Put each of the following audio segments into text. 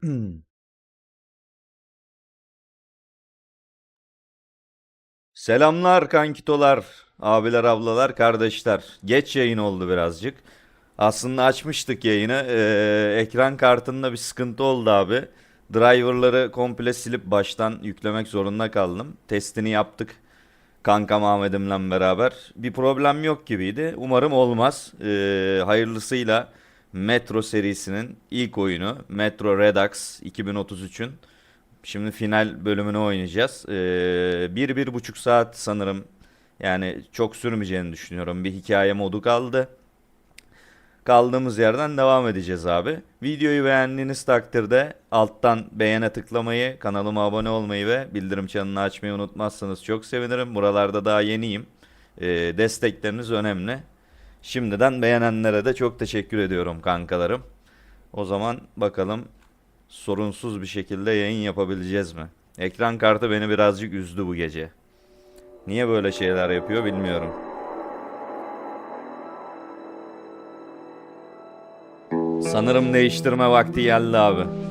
Selamlar kankitolar, abiler, ablalar, kardeşler. Geç yayın oldu birazcık. Aslında açmıştık yayını. Ee, ekran kartında bir sıkıntı oldu abi. Driver'ları komple silip baştan yüklemek zorunda kaldım. Testini yaptık. Kankam Ahmet'imle beraber. Bir problem yok gibiydi. Umarım olmaz. Ee, hayırlısıyla Metro serisinin ilk oyunu Metro Redux 2033'ün Şimdi final bölümünü oynayacağız. Ee, bir, bir buçuk saat sanırım yani çok sürmeyeceğini düşünüyorum. Bir hikaye modu kaldı. Kaldığımız yerden devam edeceğiz abi. Videoyu beğendiğiniz takdirde alttan beğene tıklamayı, kanalıma abone olmayı ve bildirim çanını açmayı unutmazsanız çok sevinirim. Buralarda daha yeniyim. Ee, destekleriniz önemli. Şimdiden beğenenlere de çok teşekkür ediyorum kankalarım. O zaman bakalım sorunsuz bir şekilde yayın yapabileceğiz mi? Ekran kartı beni birazcık üzdü bu gece. Niye böyle şeyler yapıyor bilmiyorum. Sanırım değiştirme vakti geldi abi.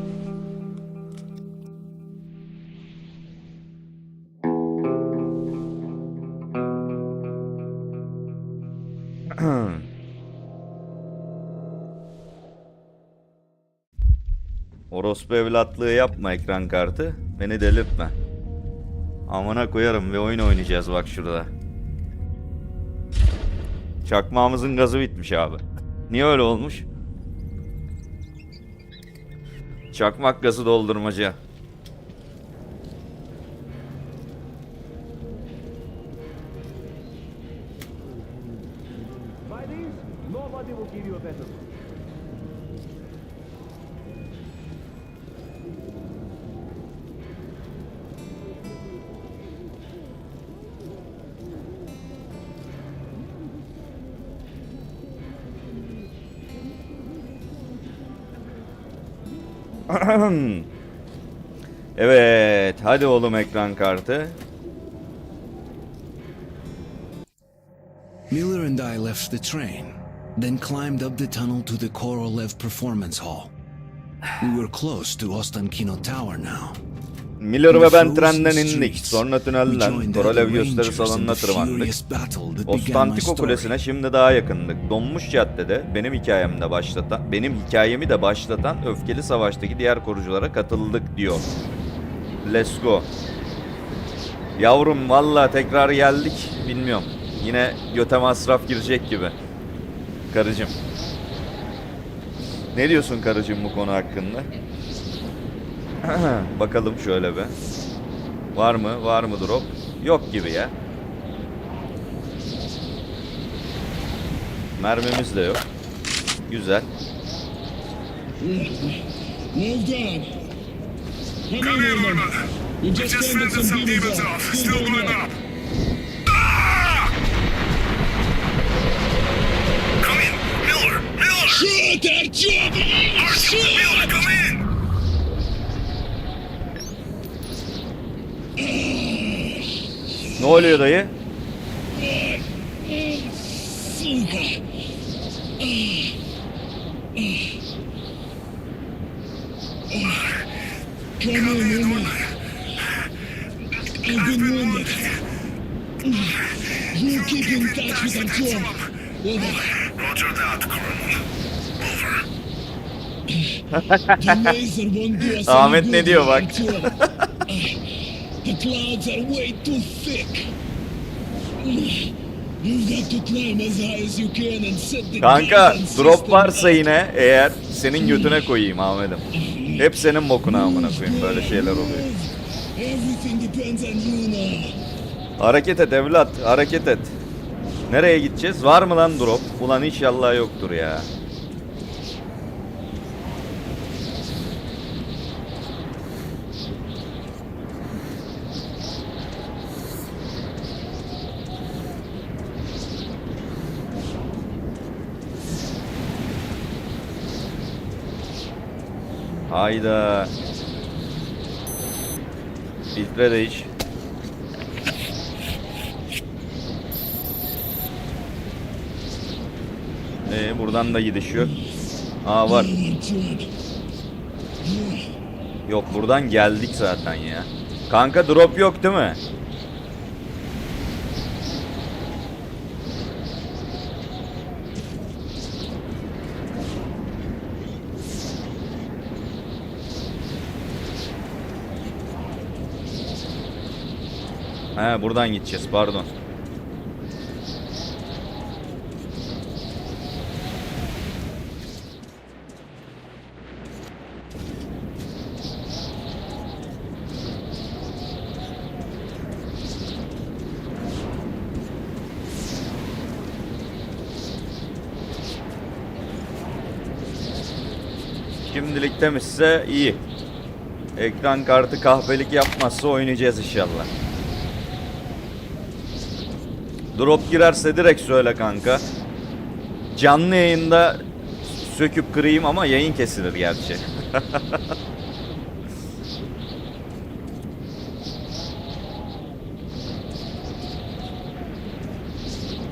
Orospu evlatlığı yapma ekran kartı. Beni delirtme. Amına koyarım ve oyun oynayacağız bak şurada. Çakmağımızın gazı bitmiş abi. Niye öyle olmuş? Çakmak gazı doldurmaca. evet, hadi oğlum ekran kartı. Miller and I left the train, then climbed up the tunnel to the Korolev Performance Hall. We were close to Ostankino Tower now. Miller ve ben trenden indik. Sonra tünelden Korolev gösteri salonuna tırmandık. Ostantiko Kulesi'ne şimdi daha yakındık. Donmuş caddede benim hikayemde başlatan, benim hikayemi de başlatan öfkeli savaştaki diğer koruculara katıldık diyor. Let's go. Yavrum valla tekrar geldik. Bilmiyorum. Yine göte masraf girecek gibi. Karıcığım. Ne diyorsun karıcığım bu konu hakkında? Bakalım şöyle be. Var mı? Var mı drop? Yok gibi ya. Mermimiz de yok. Güzel. Well done. Come, Come in, Lorna. You We just just fended fended some demons off. Still going up. Come in, Miller. Miller. Shoot that job! Miller, come in. Ne oluyor dayı? I've been wounded. You keep in touch with Antoine. Over. Roger that, Colonel. Over. Ahmet ne diyor bak. Clouds are way too thick. You've got to climb as high as you can and set the Kanka drop varsa yine eğer senin götüne koyayım Ahmet'im. Hep senin bokuna amına koyayım böyle şeyler oluyor. Everything depends on you now. Hareket et evlat hareket et. Nereye gideceğiz? Var mı lan drop? Ulan inşallah yoktur ya. Hayda. Filtre değiş. Ee, buradan da gidiş yok. Aa var. Yok buradan geldik zaten ya. Kanka drop yok değil mi? He buradan gideceğiz pardon. Şimdilik temizse iyi. Ekran kartı kahvelik yapmazsa oynayacağız inşallah. Drop girerse direkt söyle kanka. Canlı yayında söküp kırayım ama yayın kesilir gerçi.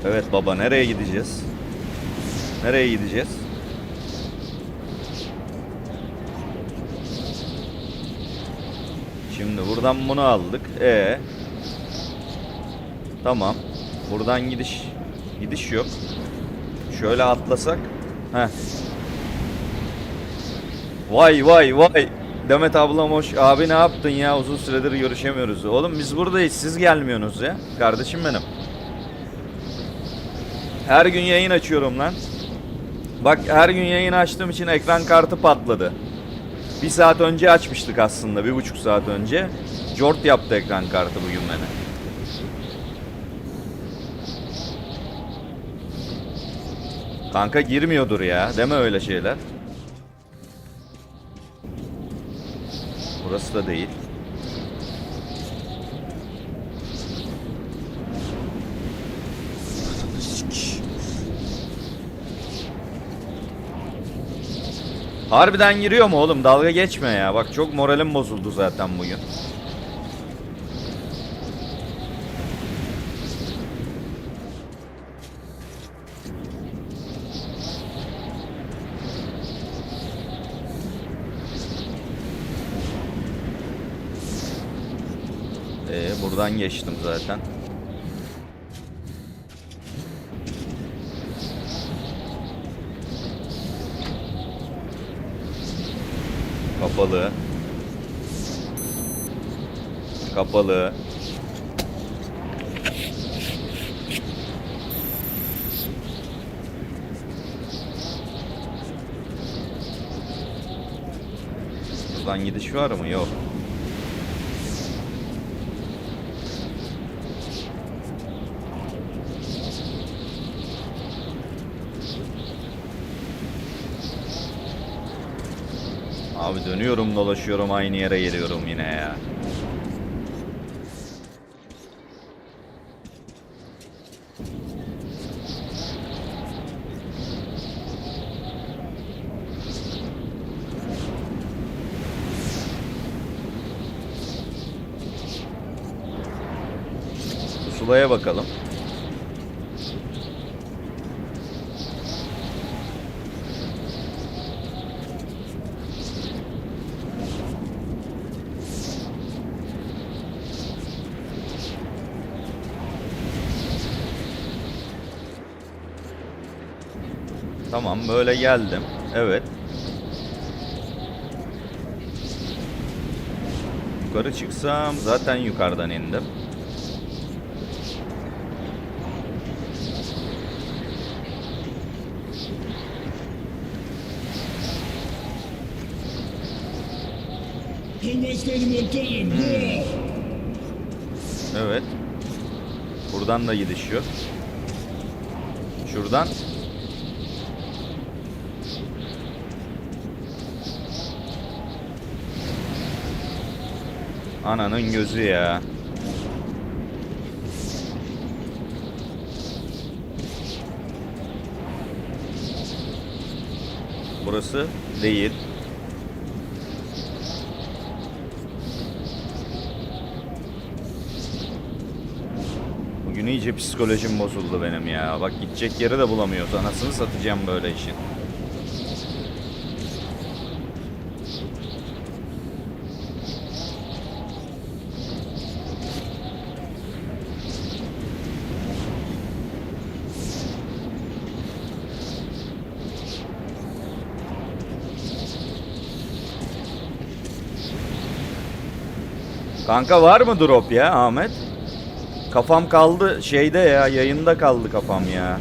evet baba nereye gideceğiz? Nereye gideceğiz? Şimdi buradan bunu aldık. E Tamam. Buradan gidiş gidiş yok. Şöyle atlasak. Heh. Vay vay vay. Demet ablam hoş. Abi ne yaptın ya? Uzun süredir görüşemiyoruz. Oğlum biz buradayız. Siz gelmiyorsunuz ya. Kardeşim benim. Her gün yayın açıyorum lan. Bak her gün yayın açtığım için ekran kartı patladı. Bir saat önce açmıştık aslında. Bir buçuk saat önce. Jort yaptı ekran kartı bugün bana. Kanka girmiyordur ya. Deme öyle şeyler. Burası da değil. Harbiden giriyor mu oğlum? Dalga geçme ya. Bak çok moralim bozuldu zaten bugün. Ee, buradan geçtim zaten. Kapalı. Kapalı. Buradan gidiş var mı? Yok. Abi dönüyorum dolaşıyorum aynı yere geliyorum yine ya. Pusulaya bakalım. Tamam böyle geldim. Evet. Yukarı çıksam zaten yukarıdan indim. Evet. Buradan da gidiş yok. Şuradan. Ananın gözü ya. Burası değil. Bugün iyice psikolojim bozuldu benim ya. Bak gidecek yeri de bulamıyoruz. Anasını satacağım böyle işin. Kanka var mı drop ya Ahmet? Kafam kaldı şeyde ya yayında kaldı kafam ya.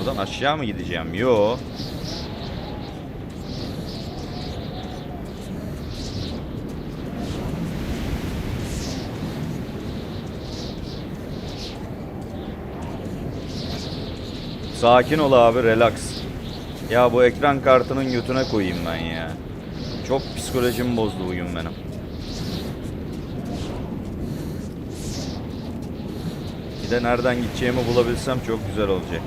Buradan aşağı mı gideceğim? Yo. Sakin ol abi, relax. Ya bu ekran kartının götüne koyayım ben ya. Çok psikolojim bozdu bugün benim. Bir de nereden gideceğimi bulabilsem çok güzel olacak.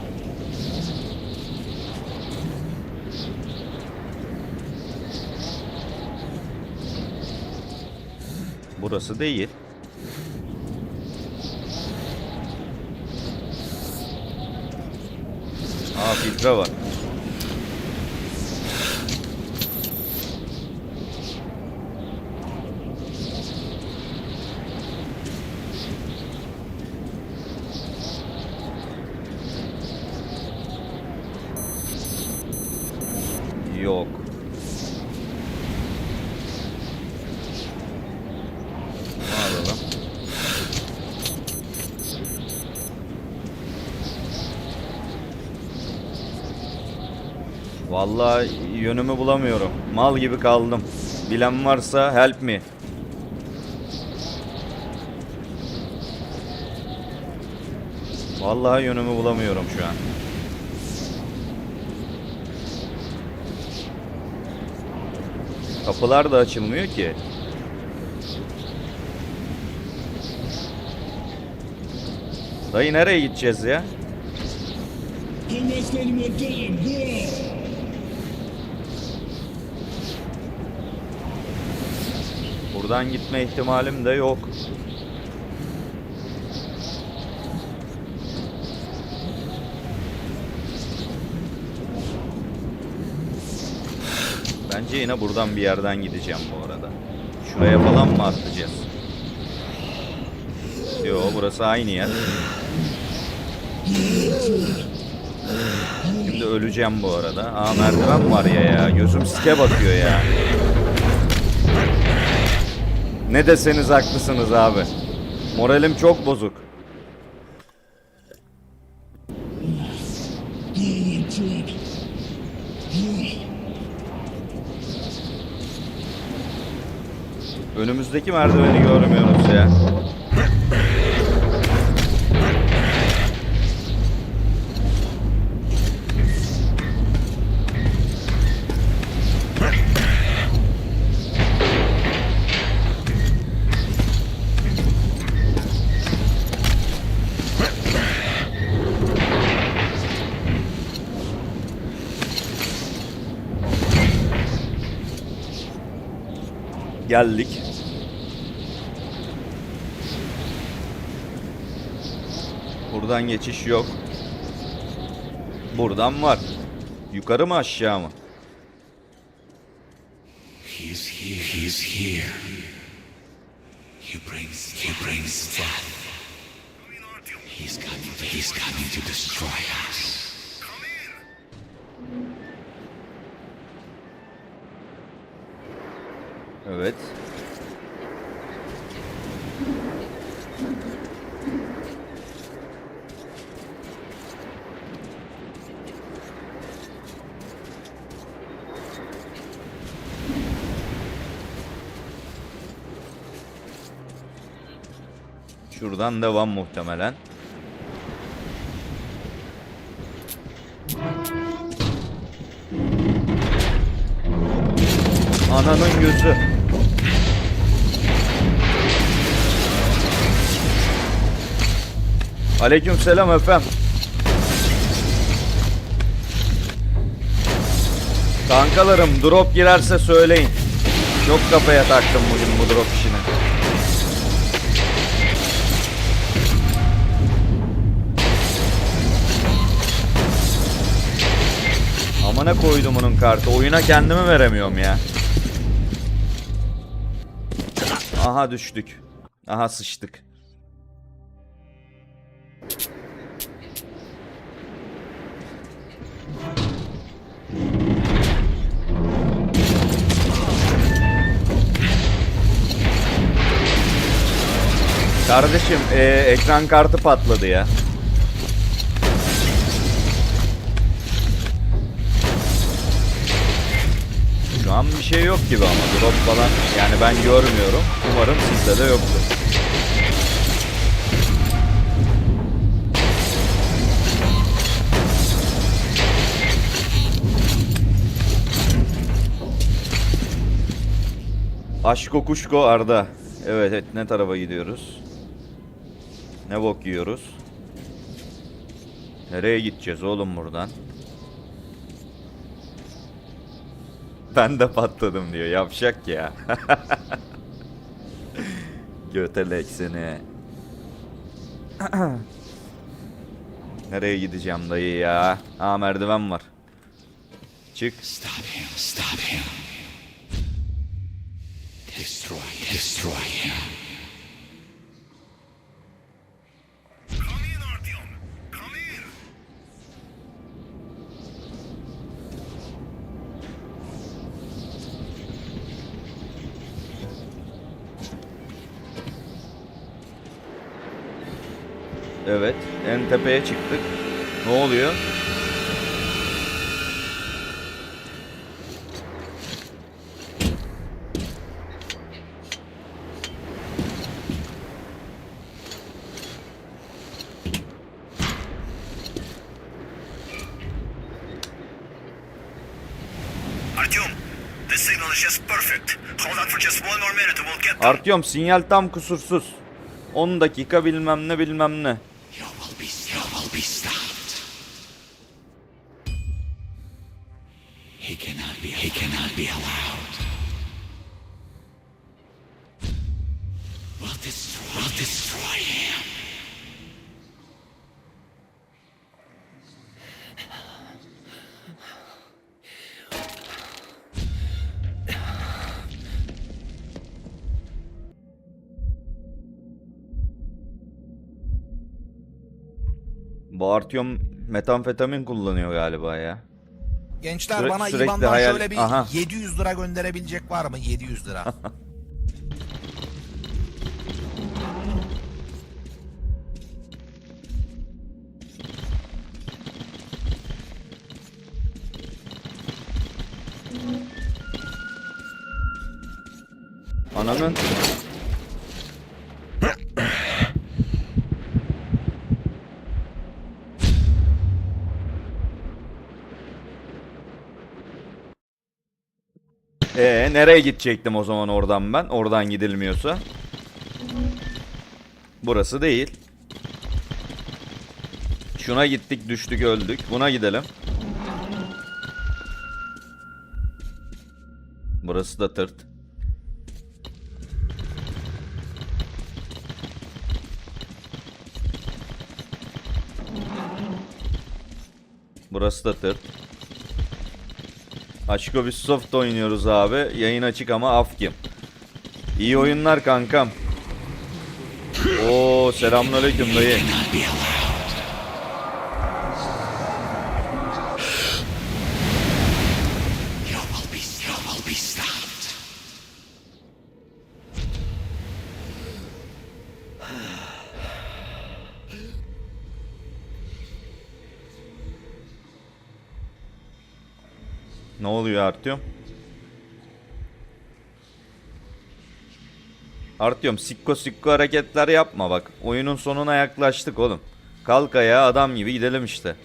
Burası değil. Aa filtre var. Yok. Bunu alalım. Vallahi yönümü bulamıyorum. Mal gibi kaldım. Bilen varsa help me. Vallahi yönümü bulamıyorum şu an. Kapılar da açılmıyor ki. Dayı nereye gideceğiz ya? Don't waste Buradan gitme ihtimalim de yok. Bence yine buradan bir yerden gideceğim bu arada. Şuraya falan mı atlayacağız? Yo burası aynı yer. Şimdi öleceğim bu arada. Aa merdiven var ya ya. Gözüm sike bakıyor ya. Ne deseniz haklısınız abi. Moralim çok bozuk. Önümüzdeki merdiveni görmüyoruz ya. Geldik. Buradan geçiş yok. Buradan var. Yukarı mı aşağı mı? He's here. He's here. He brings. He brings death. He's coming. He's coming to destroy us. Evet. Şuradan devam muhtemelen. Ananın gözü. Aleyküm selam efendim. Kankalarım drop girerse söyleyin. Çok kafaya taktım bugün bu drop işini. Amına koydum onun kartı. Oyuna kendimi veremiyorum ya. Aha düştük. Aha sıçtık. Kardeşim e, ekran kartı patladı ya. Şu an bir şey yok gibi ama drop falan yani ben görmüyorum. Umarım sizde de yoktur. Aşko kuşko Arda. Evet, evet ne tarafa gidiyoruz? Ne bok yiyoruz? Nereye gideceğiz oğlum buradan? Ben de patladım diyor. Yapacak ya. Götelek seni. Nereye gideceğim dayı ya? Aa merdiven var. Çık. Stop him. Stop him. Destroy. Destroy him. Tepeye çıktık. Ne oluyor? Artyom, the signal is just perfect. Hold on for just one more minute and we'll get them. Artyom sinyal tam kusursuz. 10 dakika bilmem ne bilmem ne. He cannot be. He cannot be allowed. We'll destroy. We'll destroy him. Bu Artyom metamfetamin kullanıyor galiba ya. Gençler Süre- bana sürekli IBAN'dan hayal- şöyle bir Aha. 700 lira gönderebilecek var mı? 700 lira. Ananın... Ee nereye gidecektim o zaman oradan ben? Oradan gidilmiyorsa. Burası değil. Şuna gittik, düştük, öldük. Buna gidelim. Burası da tırt. Burası da tırt. Aşko biz soft oynuyoruz abi. Yayın açık ama af kim? İyi oyunlar kankam. Oo selamünaleyküm dayı. Ne oluyor Artyom? Artyom sikko sikko hareketler yapma bak. Oyunun sonuna yaklaştık oğlum. Kalk ayağa adam gibi gidelim işte.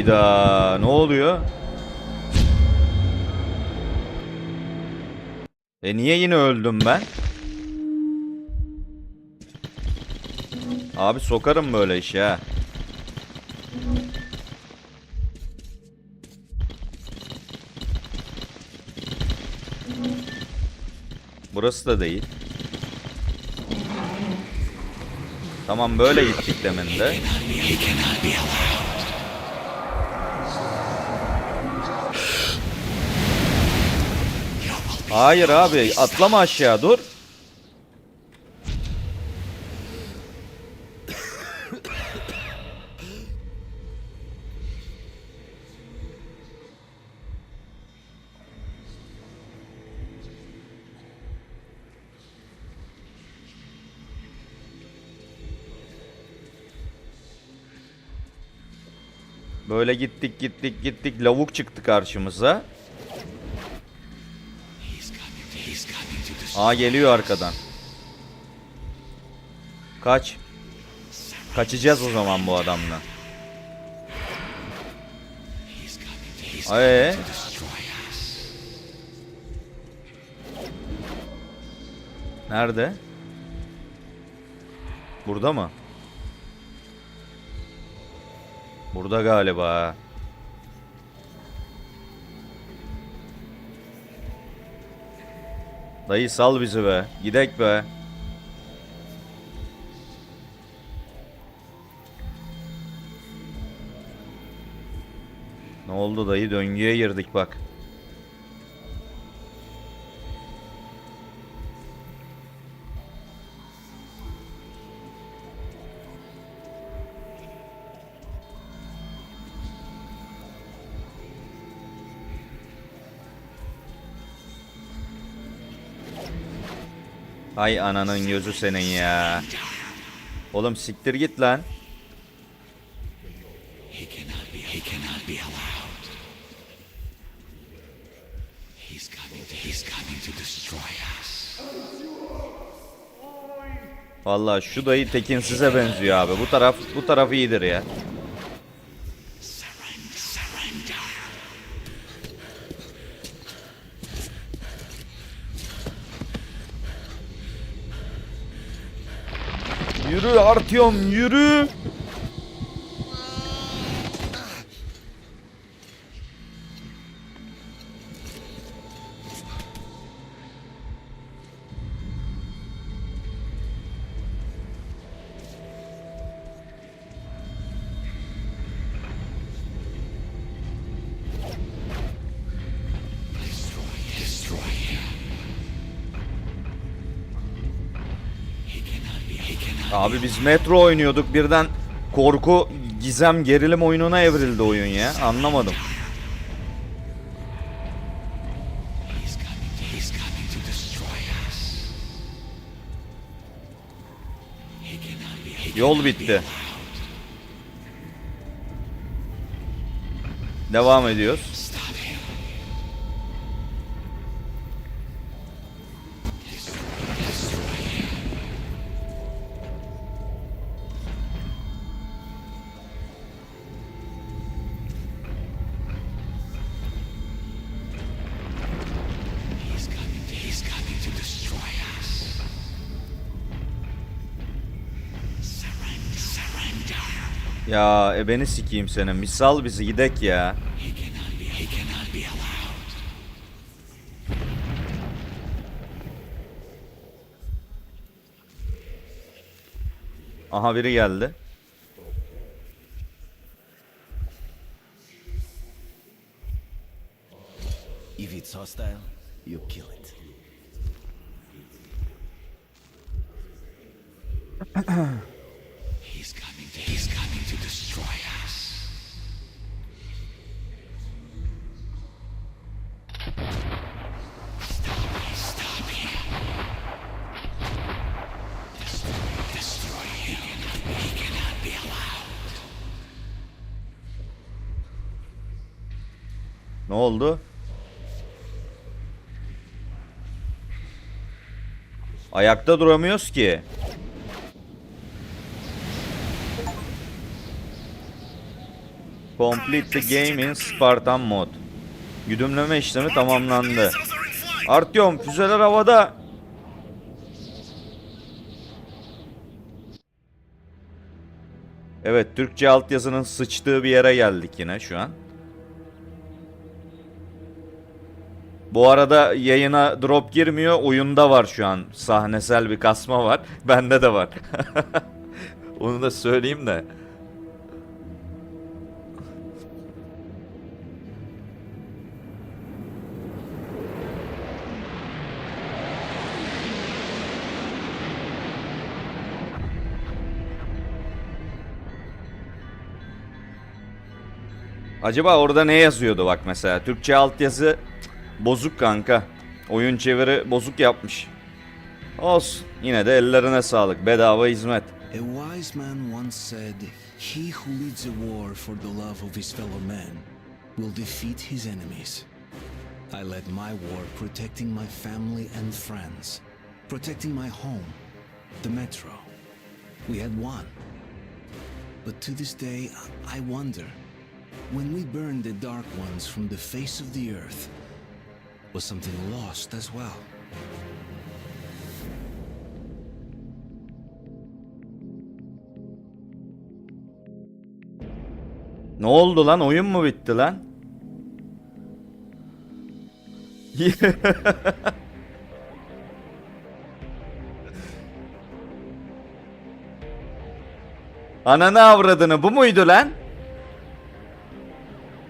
Hayda ne oluyor? E niye yine öldüm ben? Abi sokarım böyle işe ha. Burası da değil. Tamam böyle gittik demin. Hayır abi atlama aşağı dur. Böyle gittik gittik gittik lavuk çıktı karşımıza. Aa geliyor arkadan. Kaç. Kaçacağız o zaman bu adamla. Us. nerede? Burada mı? Burada galiba. Dayı sal bizi be. Gidek be. Ne oldu dayı? Döngüye girdik bak. Ay ananın gözü senin ya. Oğlum siktir git lan. Vallahi şu dayı tekinsize benziyor abi. Bu taraf bu taraf iyidir ya. Artyom yürü. Abi biz metro oynuyorduk birden korku gizem gerilim oyununa evrildi oyun ya. Anlamadım. Yol bitti. Devam ediyoruz. Ya ebeni sikeyim senin. Misal bizi gidek ya. Aha biri geldi. If it's hostile, you kill it. oldu? Ayakta duramıyoruz ki. Complete the game in Spartan mod. Güdümleme işlemi tamamlandı. Artyom füzeler havada. Evet Türkçe altyazının sıçtığı bir yere geldik yine şu an. Bu arada yayına drop girmiyor. Oyunda var şu an. Sahnesel bir kasma var. Bende de var. Onu da söyleyeyim de. Acaba orada ne yazıyordu bak mesela? Türkçe altyazı bozuk kanka. Oyun çeviri bozuk yapmış. Olsun. Yine de ellerine sağlık. Bedava hizmet. A wise man once said, He who leads a war for the love of his fellow men will defeat his enemies. I led my war protecting my family and friends, protecting my home, the metro. We had won. But to this day, I wonder when we burned the Dark Ones from the face of the earth, was something lost as well? Ne oldu lan? Oyun mu bitti lan? Ananı avradını bu muydu lan?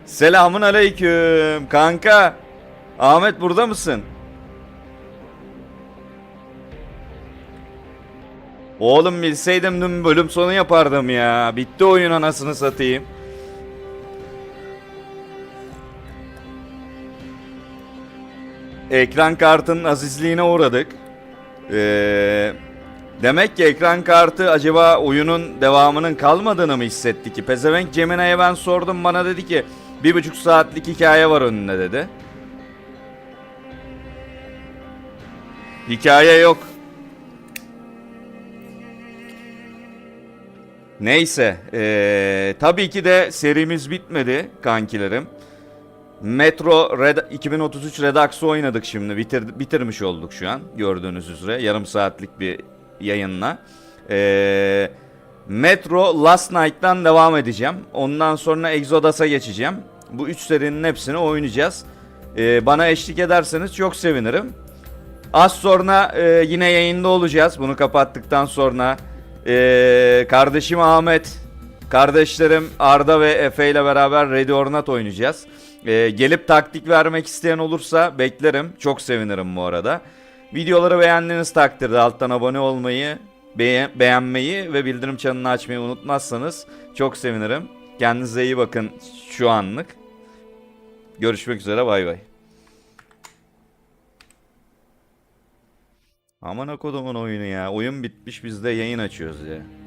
Selamun aleyküm kanka. Ahmet burada mısın? Oğlum bilseydim dün bölüm sonu yapardım ya. Bitti oyun anasını satayım. Ekran kartının azizliğine uğradık. Ee, demek ki ekran kartı acaba oyunun devamının kalmadığını mı hissetti ki? Pezevenk Cemine'ye ben sordum bana dedi ki bir buçuk saatlik hikaye var önünde dedi. Hikaye yok. Neyse, ee, tabii ki de serimiz bitmedi kankilerim. Metro Red 2033 Redux oynadık şimdi. Bitir, bitirmiş olduk şu an gördüğünüz üzere. Yarım saatlik bir yayınla. Ee, Metro Last Night'tan devam edeceğim. Ondan sonra Exodus'a geçeceğim. Bu üç serinin hepsini oynayacağız. Ee, bana eşlik ederseniz çok sevinirim. Az sonra e, yine yayında olacağız. Bunu kapattıktan sonra e, kardeşim Ahmet, kardeşlerim Arda ve Efe ile beraber Ready or Not oynayacağız. E, gelip taktik vermek isteyen olursa beklerim. Çok sevinirim bu arada. Videoları beğendiğiniz takdirde alttan abone olmayı, beğen- beğenmeyi ve bildirim çanını açmayı unutmazsanız çok sevinirim. Kendinize iyi bakın şu anlık. Görüşmek üzere bay bay. Aman kodumun oyunu ya. Oyun bitmiş biz de yayın açıyoruz ya.